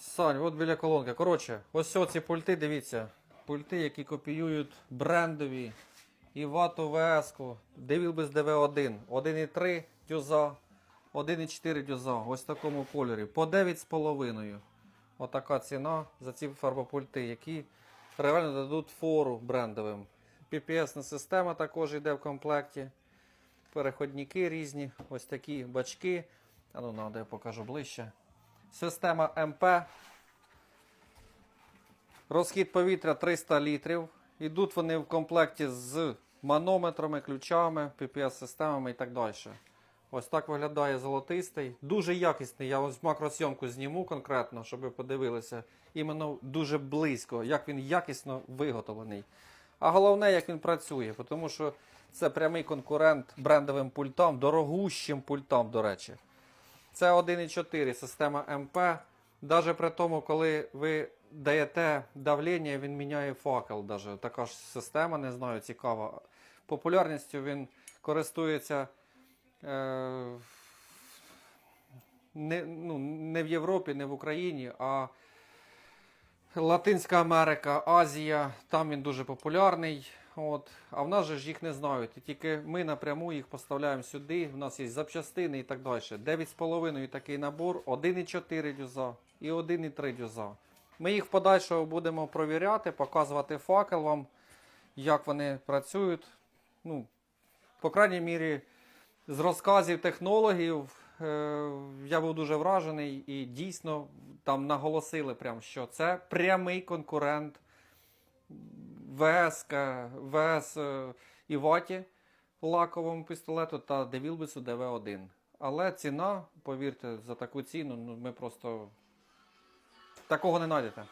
Сань, от біля колонки. Коротше, ось ці пульти, дивіться. Пульти, які копіюють брендові Івату ВС-ку, Девілбис DV1, 1,3 дюза, 1,4 дюза. Ось в такому кольорі. По 9,5. Отака ціна за ці фарбопульти, які реально дадуть фору брендовим. PPS-на система також йде в комплекті. Переходники різні, ось такі бачки. А ну, надо, я покажу ближче. Система МП. Розхід повітря 300 літрів. Ідуть вони в комплекті з манометрами, ключами, PPS-системами і так далі. Ось так виглядає золотистий. Дуже якісний. Я ось макросйомку зніму конкретно, щоб ви подивилися. Іменно дуже близько, як він якісно виготовлений. А головне, як він працює, тому що це прямий конкурент брендовим пультам, дорогущим пультам, до речі. Це 1,4 система МП. Навіть при тому, коли ви даєте давлення, він міняє факел. Даже. Така ж система, не знаю, цікава. Популярністю він користується е, не, ну, не в Європі, не в Україні, а Латинська Америка, Азія, там він дуже популярний. От. А в нас же ж їх не знають. І тільки ми напряму їх поставляємо сюди. В нас є запчастини і так далі. 9,5 такий набор, 1,4 дюза і 1,3 дюза. Ми їх в подальшому будемо провіряти, показувати факел вам, як вони працюють. Ну, по крайній мірі, з розказів технологів е, я був дуже вражений і дійсно там наголосили, прям, що це прямий конкурент ВС, ВС е, Іваті лаковому пістолету та Девілбису ДВ1. Але ціна, повірте, за таку ціну, ну, ми просто такого не знайдете.